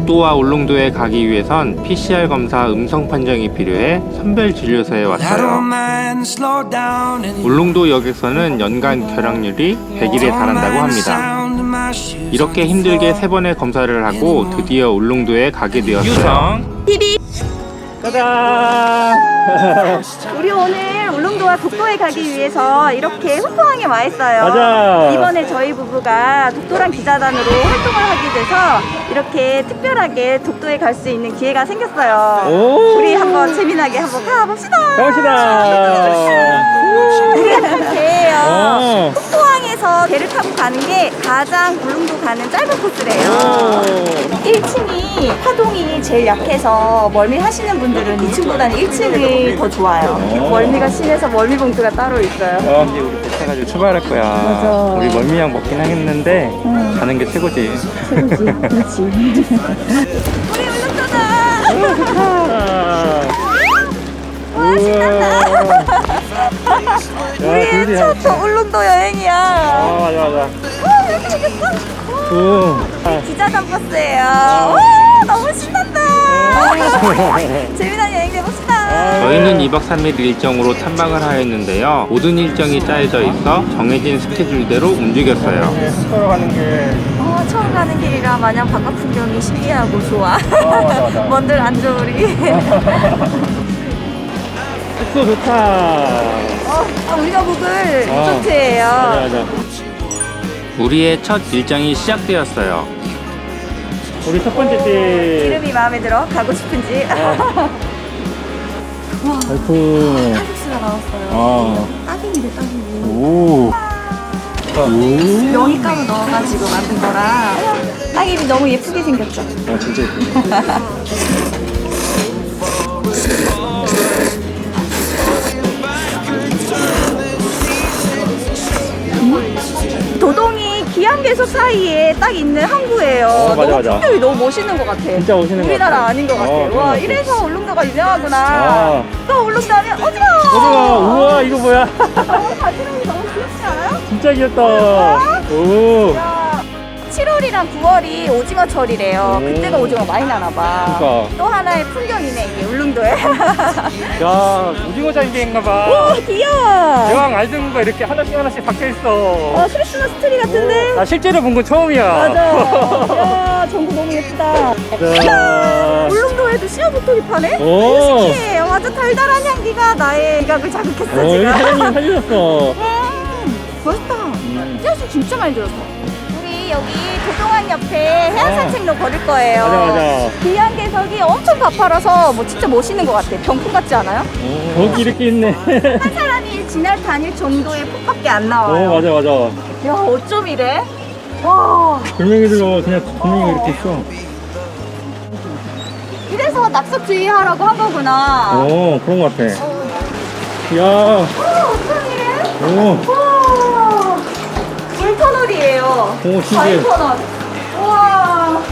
독도와 울릉도에 가기 위해선 PCR 검사 음성 판정이 필요해 선별 진료소에 왔어요. 울릉도 역에서는 연간 결항률이 100일에 달한다고 합니다. 이렇게 힘들게 세 번의 검사를 하고 드디어 울릉도에 가게 되었어요. 짜잔! 우리 오늘 울릉도와 독도에 가기 위해서 이렇게 후포항에 와 있어요. 맞아. 이번에 저희 부부가 독도랑 기자단으로 활동을 하게 돼서 이렇게 특별하게 독도에 갈 수 있는 기회가 생겼어요. 오! 우리 한번 재미나게 한번 가봅시다. 탈 배예요. 어. 후포항에서 배를 타고 가는 게 가장 울릉도 가는 짧은 코스래요. 오! 1층이 파동이 제일 약해서 멀미 하시는 분들은 2층보다는 1층이 더 좋아요. 멀미가 심해서 멀미 봉투가 따로 있어요. 어, 이제 우리 배 타가지고 출발할 거야. 맞아. 우리 멀미약 먹긴 하겠는데, 가는 게 최고지. 우리 울릉도다. 아, 와 신난다. 야, 우리 드디어. 첫 울릉도 여행이야. 아, 맞아, 맞아. 와 이렇게 생겼어? 오. 아, 기자단 버스예요. 와 너무 신난다. 재미난 여행 해봅시다. 저희는 2박 3일 일정으로 탐방을 하였는데요. 모든 일정이 짜여져 있어 정해진 스케줄대로 움직였어요. 네, 숙소로 가는 게. 어, 처음 가는 길이라 마냥 바깥 풍경이 신기하고 좋아. 어, 맞아, 맞아. 먼들 안 좋으리 숙소 좋다. 어, 아, 우리가 묵을 어. 리조트예요. 맞아, 맞아. 우리의 첫 일정이 시작되었어요. 우리 첫 번째 집. 이름이 마음에 들어? 가고 싶은지. 아이쿠. 칼국수가 나왔어요. 아. 딱이네, 딱이네. 오. 오. 명이가루 넣어가지고 만든 거라 딱이이 너무 예쁘게 생겼죠? 아, 진짜 예쁘다. 사이에 딱 있는 항구예요. 어, 맞아, 너무 맞아. 풍경이 너무 멋있는 것 같아. 진짜 멋있는 것 우리나라 같아. 아닌 것 같아. 어, 그런 것 와, 같아. 이래서 울릉도가 유명하구나. 아. 또 울릉도 하면 오징어! 우와, 우와, 이거 뭐야? 어, 바지락이 너무 귀엽지 않아요? 진짜 귀엽다. 오. 야, 7월이랑 9월이 오징어철이래요. 오. 그때가 오징어 많이 나나 봐. 그러니까. 또 하나의 풍경이네, 이게 울릉도에. 야, 오징어 장비인가 봐. 오, 귀여워. 대왕 알등가 이렇게 하나씩 하나씩 박혀 있어. 어, 크리스마스 트리 같은데? 나 실제로 본 건 처음이야. 맞아. 야, 전구 너무 예쁘다. 자. 울릉도에도 씨앗호떡이 파네? 오. 신기해. 아주 달달한 향기가 나의 미각을 자극했어, 어, 여기 지금. 사장님 살려줬어. 음, 맛있다. 씨앗이 진짜 많이 들었어. 여기 도동항 옆에 해안 산책로 걸을 거예요. 아. 맞아, 맞아. 비양계석이 엄청 가파라서 뭐 진짜 멋있는 것 같아. 병풍 같지 않아요? 거기 이렇게 있네. 한 사람이 지날 다닐 정도의 폭밖에 안 나와요. 어, 맞아, 맞아. 야, 어쩜 이래? 와, 돌멩이들로 그냥 돌멩이가 이렇게 있어. 이래서 낙석 주의하라고 한 거구나. 어, 그런 것 같아. 야, 어, 어쩜 이래? 오. 와, 물터널이에요. 오, 신기해. 바위터널. 우와.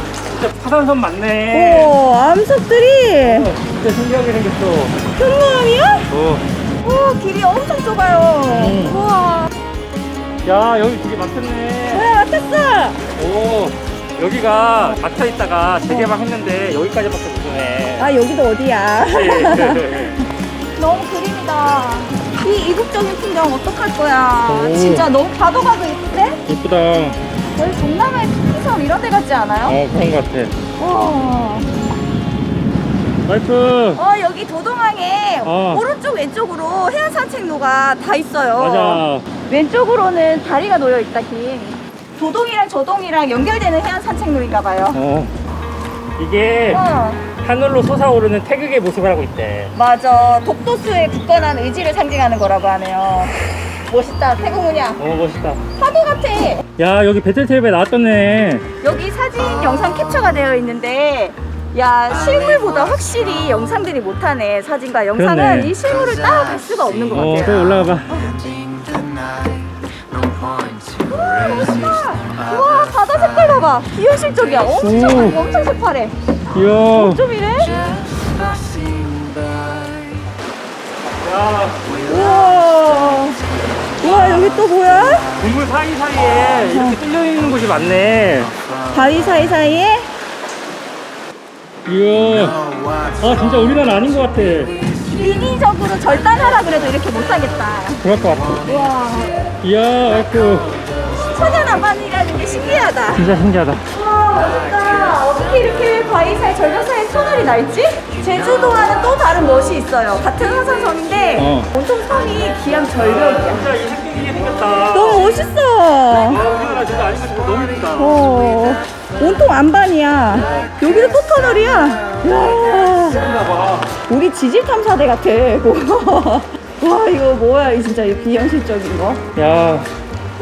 진짜 파산선 맞네. 오, 암석들이 어, 진짜 신기하게 생겼어. 현무암이야? 어. 오, 길이 엄청 좁아요. 음. 우와. 야, 여기 되게 많겠네. 네, 맡았어. 오, 여기가 막혀 있다가 재개방했는데 여기까지밖에 못 오네. 아, 여기도 어디야? 네. 너무 그림이다. 이 이국적인 풍경 어떡할 거야. 오. 진짜 너무 봐도 봐도 예쁜데? 예쁘다. 저희 동남아의 피섬 이런 데 같지 않아요? 어, 그런 것 같아. 와. 와이프. 어, 여기 도동항에 어. 오른쪽 왼쪽으로 해안 산책로가 다 있어요. 맞아. 왼쪽으로는 다리가 놓여 있다, 긴. 도동이랑 저동이랑 연결되는 해안 산책로인가 봐요. 어. 이게 어, 하늘로 솟아오르는 태극의 모습을 하고 있대. 맞아. 독도수의 굳건한 의지를 상징하는 거라고 하네요. 멋있다, 태국 문양. 어, 멋있다. 파도 같아. 야, 여기 배틀테이블에 나왔던네. 여기 사진, 영상 캡처가 되어 있는데, 야, 실물보다 확실히 영상들이 못하네. 사진과 영상은 그렇네. 이 실물을 따라갈 수가 없는 것 어, 같아요. 또 올라가 봐. 우와, 바다 색깔 봐봐. 비현실적이야. 엄청, 오. 엄청 새파래. 귀여워. 좀 이래? 야, 우와. 우와, 여기 또 뭐야? 건물 사이사이에 이렇게 뚫려 있는 곳이 많네. 바위 사이사이에 이야. 아 진짜 우리나라 아닌 것 같아. 인위적으로 절단하라 그래도 이렇게 못하겠다. 그럴 것 같아. 와, 이야 아이고 천연아반이라는 게 신기하다. 진짜 신기하다. 와, 멋있다. 어떻게 이렇게 바위사이 절벽사이에 터널이 나 있지? 제주도와는 또 다른 멋이 있어요. 같은 화산섬인데 어. 온통 섬이 기암 절벽이야. 진짜 이 생기게 생겼다. 너무 멋있어. 아 우리나라 진짜 아닌 것 같아. 너무 예쁘다. 어, 온통 안반이야. 여기도 또 터널이야. 와, 우리 지질 탐사대 같아. 와, 이거 뭐야? 이 진짜 이 비현실적인 거. 야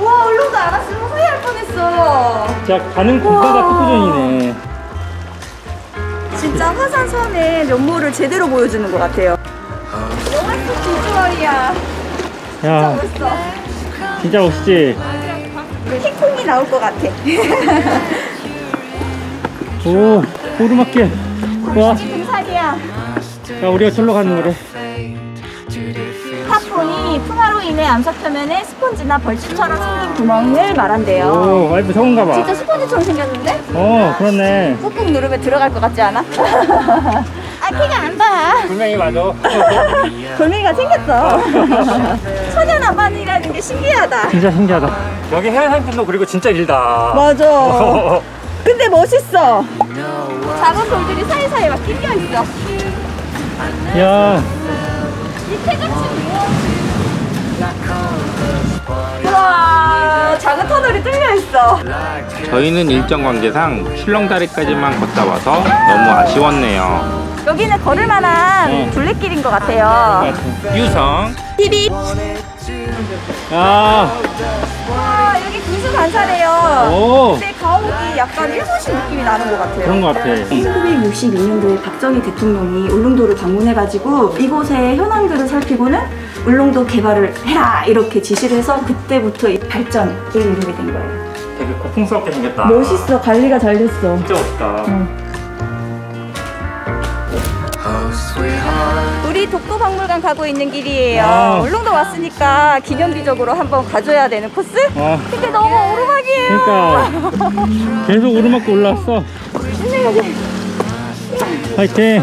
와, 얼른 도 알았으면 후회할 뻔했어. 진짜 가는 국가가 우와. 특구전이네. 진짜 화산섬의 면모를 제대로 보여주는 것 같아요. 영화 속 비주얼이야. 진짜 야 멋있어. 진짜 멋있지. 킹콩이 나올 것 같아. 오 오르막길. 와. 등산이야. 야 우리가 절로 가는 거래. 팝콘이 풍화로 인해 암석 표면에 스펀지나 벌집처럼 생긴 구멍을 말한대요. 오 와이프 성은가 봐. 진짜 스펀지처럼 생겼는데? 어 그렇네. 꾹꾹 누르면 들어갈 것 같지 않아? 아, 키가 안 닿아. 분명히 맞아. 돌멩이가 생겼어. 천연아반이라는 게 신기하다. 진짜 신기하다. 여기 해안산도 그리고 진짜 길다. 맞아. 근데 멋있어. 작은 돌들이 사이사이에 막 끼겨 있어. 야이 태같이 우와, 작은 터널이 뚫려 있어. 저희는 일정 관계상 출렁다리까지만 걷다 와서 너무 아쉬웠네요. 여기는 걸을 만한 어. 둘레길인 것 같아요. 유성 TV. 야. 관사래요. 오. 근데 가옥이 약간 일본식 느낌이 나는 것 같아요. 그런 것 같아. 1962년도에 박정희 대통령이 울릉도를 방문해가지고 이곳의 현황들을 살피고는 울릉도 개발을 해라 이렇게 지시를 해서 그때부터 이 발전을 이루게 된 거예요. 되게 고풍스럽게 생겼다. 멋있어, 관리가 잘 됐어. 진짜 멋있다. 우리 독도박물관 가고 있는 길이에요. 아. 울릉도 왔으니까 기념비적으로 한번 가줘야 되는 코스? 아. 근데 너무 오르막이에요. 그러니까 계속 오르막도 올라왔어. 화이팅.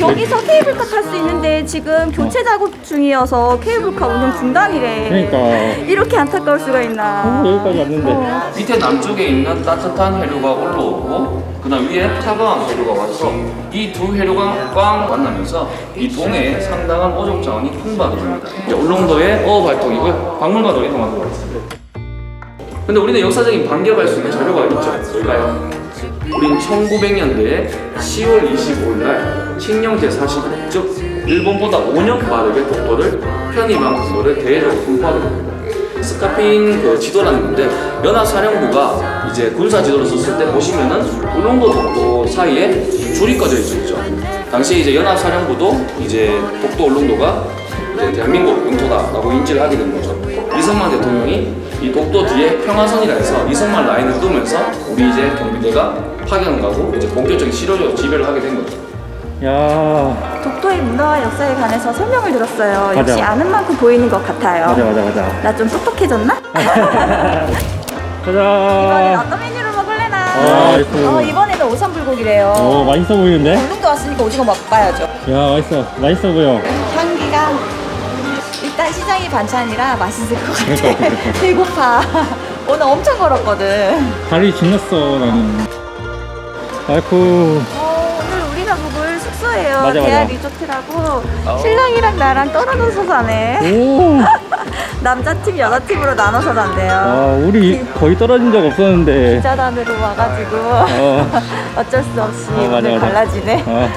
여기서 케이블카 탈 수 있는데 지금 교체 작업 중이어서 케이블카 운영 중단이래. 그러니까 이렇게 안타까울 수가 있나. 어, 여기까지 왔는데. 밑에 남쪽에 있는 따뜻한 해류가 올라오고 그다음 위에 차가운 해류가 와서 이 두 해류가 꽝 만나면서 이 동해에 상당한 오족 자원이 풍부하게 됩니다. 이제 울릉도의 어업 활동이고요. 박물관으로 이동하는 거겠습니다. 근데 우리는 역사적인 반격할 수 있는 자료가 있죠. 뭘까요? 우린 1900년대에 10월 25일 날 칙령 제45, 즉 일본보다 5년 빠르게 독도를 편입한 국도를 대외적으로 분포하게 됩니다. 스카핀 그 지도라는 건데 연합사령부가 이제 군사 지도를 썼을 때 보시면은 울릉도 독도 사이에 줄이 꺼져 있었죠. 당시 이제 연합사령부도 이제 독도 울릉도가 대한민국 영토다라고 인지를 하게 된 거죠. 이승만 대통령이 이 독도 뒤에 평화선이라 해서 이승만 라인을 뚫으면서 우리 이제 경비대가 파견 가고 이제 본격적인 실효적 지배를 하게 된 거죠. 야. 독도의 문화와 역사에 관해서 설명을 들었어요. 맞아. 역시 아는 만큼 보이는 것 같아요. 맞아 맞아 맞아. 나 좀 똑똑해졌나? 이번엔. 어떤 먹을래나? 아. 어, 이번에는 오삼 불고기래요. 오 맛있어 보이는데? 울릉도 왔으니까 오징어 먹어야죠. 야 맛있어 맛있어 보여. 향기가 일단 시장이 반찬이라 맛있을 것 같아. 배고파. 오늘 엄청 걸었거든. 다리 질렀어 나는. 아이쿠. 어, 오늘 우리가 묵을 숙소예요. 맞아, 맞아. 대학 리조트라고 신랑이랑 나랑 떨어져서 자네. 오. 남자팀, 여자팀으로 나눠서 잔대요. 아 우리 거의 떨어진 적 없었는데. 기자단으로 와가지고 어. 어쩔 수 없이 어, 맞아, 오늘 맞아. 갈라지네. 아.